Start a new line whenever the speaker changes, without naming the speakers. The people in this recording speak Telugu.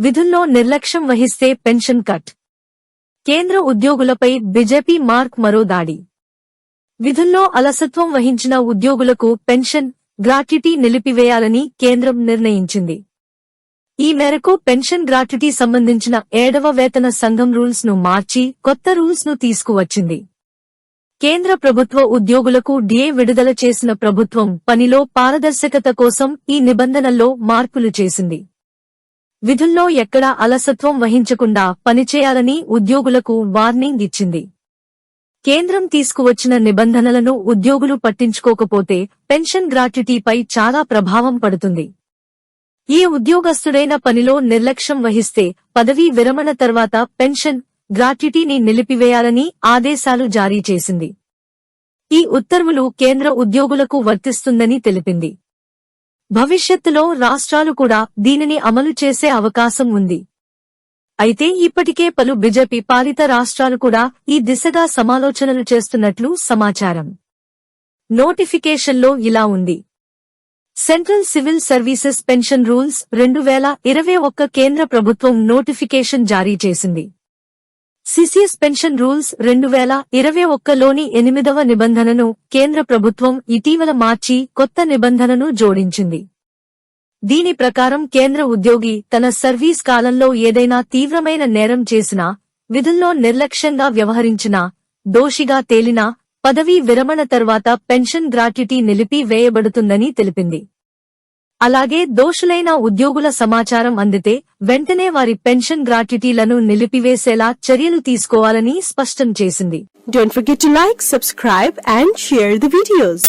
విధుల్లో నిర్లక్ష్యం వహిస్తే పెన్షన్ కట్. కేంద్ర ఉద్యోగులపై బీజేపీ మార్క్ మరో దాడి. విధుల్లో అలసత్వం వహించిన ఉద్యోగులకు పెన్షన్ గ్రాట్యుటీ నిలిపివేయాలని కేంద్రం నిర్ణయించింది. ఈ మేరకు పెన్షన్ గ్రాట్యుటీ సంబంధించిన ఏడవ వేతన సంఘం రూల్స్ను మార్చి కొత్త రూల్స్ను తీసుకువచ్చింది. కేంద్ర ప్రభుత్వ ఉద్యోగులకు డిఏ విడుదల చేసిన ప్రభుత్వం పనిలో పారదర్శకత కోసం ఈ నిబంధనల్లో మార్పులు చేసింది. విధుల్లో ఎక్కడా అలసత్వం వహించకుండా పనిచేయాలని ఉద్యోగులకు వార్నింగ్ ఇచ్చింది. కేంద్రం తీసుకువచ్చిన నిబంధనలను ఉద్యోగులు పట్టించుకోకపోతే పెన్షన్ గ్రాట్యుటీపై చాలా ప్రభావం పడుతుంది. ఏ ఉద్యోగస్తుడైన పనిలో నిర్లక్ష్యం వహిస్తే పదవీ విరమణ తర్వాత పెన్షన్ గ్రాట్యుటీని నిలిపివేయాలని ఆదేశాలు జారీ చేసింది. ఈ ఉత్తర్వులు కేంద్ర ఉద్యోగులకు వర్తిస్తుందని తెలిపింది. భవిష్యత్తులో రాష్ట్రాలు కూడా దీనిని అమలు చేసే అవకాశం ఉంది. అయితే ఇప్పటికే పలు బీజేపీ పాలిత రాష్ట్రాలు కూడా ఈ దిశగా సమాలోచనలు చేస్తున్నట్లు సమాచారం. నోటిఫికేషన్లో ఇలా ఉంది. Central civil services pension rules రెండు వేల ఇరవై ఒక్క కేంద్ర ప్రభుత్వం నోటిఫికేషన్ జారీ చేసింది. సిసిఎస్ పెన్షన్ రూల్స్ రెండు వేల ఇరవై ఒక్కలోని ఎనిమిదవ నిబంధనను కేంద్ర ప్రభుత్వం ఇటీవల మార్చి కొత్త నిబంధనను జోడించింది. దీని ప్రకారం కేంద్ర ఉద్యోగి తన సర్వీస్ కాలంలో ఏదైనా తీవ్రమైన నేరం చేసినా విధుల్లో నిర్లక్ష్యంగా వ్యవహరించినా దోషిగా తేలినా పదవీ విరమణ తర్వాత పెన్షన్ గ్రాట్యుటీ నిలిపి వేయబడుతుందని తెలిపింది. అలాగే దోషులైన ఉద్యోగుల సమాచారం అందితే వెంటనే వారి పెన్షన్ గ్రాట్యుటీలను నిలిపివేసేలా చర్యలు తీసుకోవాలని స్పష్టం చేసింది
don't forget like subscribe and share the videos.